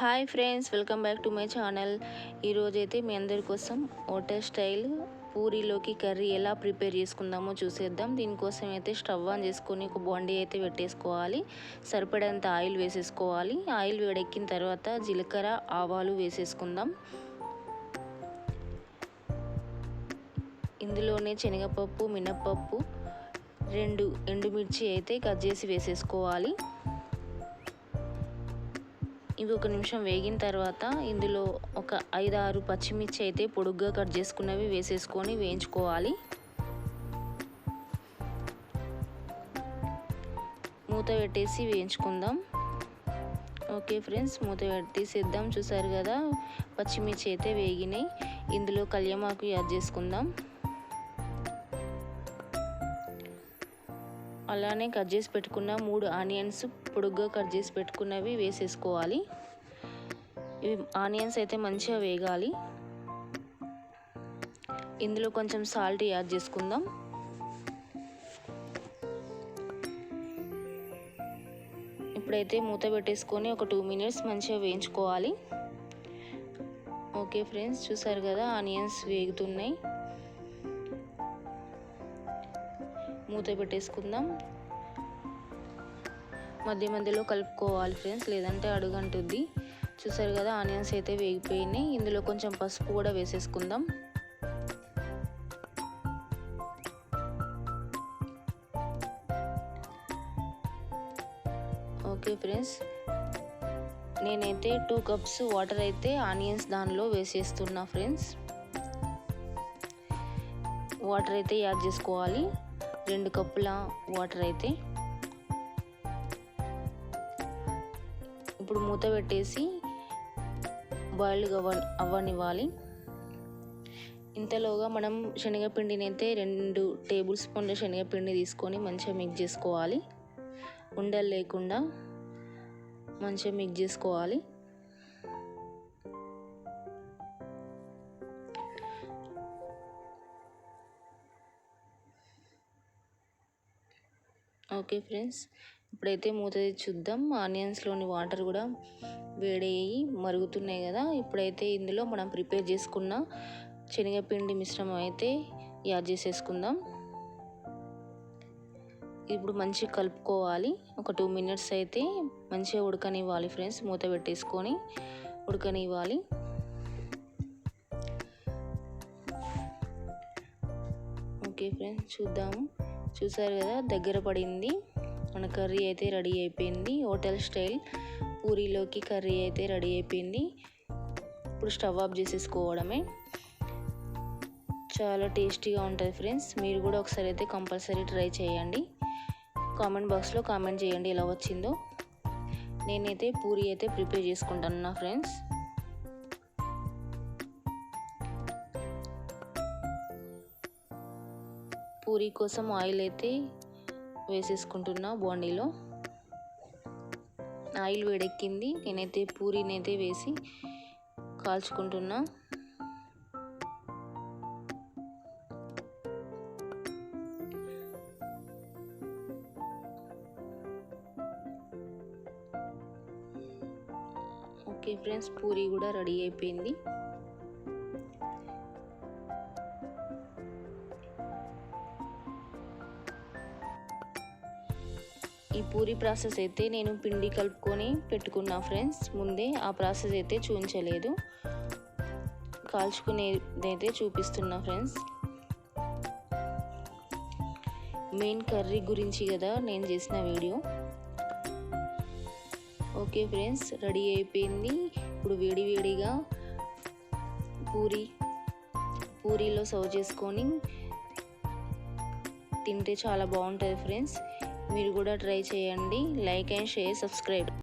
Hi friends welcome back to my channel. ఈరోజైతే మీ అందరి కోసం హోటల్ స్టైల్ పూరీలోకి కర్రీ ఎలా ప్రిపేర్ చేసుకుందామో చూసేద్దాం. దీనికోసం అయితే స్టవ్ ఆన్ చేసుకొని ఒక బాండీ అయితే పెట్టేసుకోవాలి. సరిపడేంత ఆయిల్ వేసేసుకోవాలి. ఆయిల్ వేడెక్కిన తర్వాత జీలకర్ర ఆవాలు వేసేసుకుందాం. ఇందులోనే శనగపప్పు మినప్పప్పు రెండు ఎండుమిర్చి అయితే కట్ చేసి వేసేసుకోవాలి. ఇవి ఒక నిమిషం వేగిన తర్వాత ఇందులో ఒక ఐదు ఆరు పచ్చిమిర్చి అయితే పొడుగ్గా కట్ చేసుకున్నవి వేసేసుకొని వేయించుకోవాలి. మూత పెట్టేసి వేయించుకుందాం. ఓకే ఫ్రెండ్స్ మూత పెట్టేసేద్దాం. చూసారు కదా పచ్చిమిర్చి అయితే వేగినాయి. ఇందులో కళ్యమాకు యాడ్ చేసుకుందాం. అలానే కట్ చేసి పెట్టుకున్న మూడు ఆనియన్స్ పొడుగ్గా కట్ చేసి పెట్టుకున్నవి వేసేసుకోవాలి. ఇవి ఆనియన్స్ అయితే మంచిగా వేగాలి. ఇందులో కొంచెం సాల్ట్ యాడ్ చేసుకుందాం. ఇప్పుడైతే మూత పెట్టేసుకొని ఒక టూ మినిట్స్ మంచిగా వేయించుకోవాలి. ఓకే ఫ్రెండ్స్ చూసారు కదా ఆనియన్స్ వేగుతున్నాయి. మూత పెట్టేసుకుందాం. మధ్య మధ్యలో కలుపుకోవాలి ఫ్రెండ్స్. లేదంటే అడుగంటుంది చూసారు కదా ఆనియన్స్ అయితే వేగిపోయినాయి. ఇందులో కొంచెం పసుపు కూడా వేసేసుకుందాం. Okay friends. నేనైతే టూ కప్స్ వాటర్ అయితే ఆనియన్స్ దానిలో వేసేస్తున్నా ఫ్రెండ్స్. వాటర్ అయితే యాడ్ చేసుకోవాలి. రెండు కప్పుల వాటర్ అయితే. ఇప్పుడు మూత పెట్టేసి బాయిల్ అవ్వ అవ్వనివ్వాలి. ఇంతలోగా మనం శనగపిండిని అయితే రెండు టేబుల్ స్పూన్ల శనగపిండి తీసుకొని మంచిగా మిక్స్ చేసుకోవాలి. ఉండలు లేకుండా మంచిగా మిక్స్ చేసుకోవాలి. ఓకే ఫ్రెండ్స్ ఇప్పుడైతే మూత చూద్దాం. ఆనియన్స్లోని వాటర్ కూడా వేడయ్యి మరుగుతున్నాయి కదా. ఇప్పుడైతే ఇందులో మనం ప్రిపేర్ చేసుకున్న శనగపిండి మిశ్రమం అయితే యాడ్ చేసేసుకుందాం. ఇప్పుడు మంచిగా కలుపుకోవాలి. ఒక టూ మినిట్స్ అయితే మంచిగా ఉడకనివ్వాలి ఫ్రెండ్స్. మూత పెట్టేసుకొని ఉడకనివ్వాలి. ఓకే ఫ్రెండ్స్ చూద్దాము చూసారు కదా దగ్గర పడింది. మన కర్రీ అయితే రెడీ అయిపోయింది. Hotel style. పూరీలోకి కర్రీ అయితే రెడీ అయిపోయింది. ఇప్పుడు స్టవ్ ఆఫ్ చేసేసుకోవడమే. చాలా టేస్టీగా ఉంటుంది ఫ్రెండ్స్. మీరు కూడా ఒకసారి అయితే కంపల్సరీ ట్రై చేయండి. కామెంట్ బాక్స్లో కామెంట్ చేయండి ఎలా వచ్చిందో. నేనైతే పూరి అయితే ప్రిపేర్ చేసుకుంటాను నా ఫ్రెండ్స్. పూరి కోసం ఆయిల్ అయితే వేసేసుకుంటున్నా బాండీలో. ఆయిల్ వేడెక్కింది. నేనైతే పూరీని అయితే వేసి కాల్చుకుంటున్నా. ఓకే ఫ్రెండ్స్ పూరి కూడా రెడీ అయిపోయింది. ఈ పూరి ప్రాసెస్ అయితే నేను పిండి కలుపుకొని పెట్టుకున్నా ఫ్రెండ్స్. ముందే ఆ ప్రాసెస్ అయితే చూపించలేదు కాల్చుకునేదైతే చూపిస్తున్నా ఫ్రెండ్స్. మెయిన్ కర్రీ గురించి కదా నేను చేసిన వీడియో. ఓకే ఫ్రెండ్స్ రెడీ అయిపోయింది. ఇప్పుడు వేడి వేడిగా పూరి పూరీలో సర్వ్ చేసుకొని తింటే చాలా బాగుంటుంది ఫ్రెండ్స్. మీరు కూడా ట్రై చేయండి. Like and share subscribe.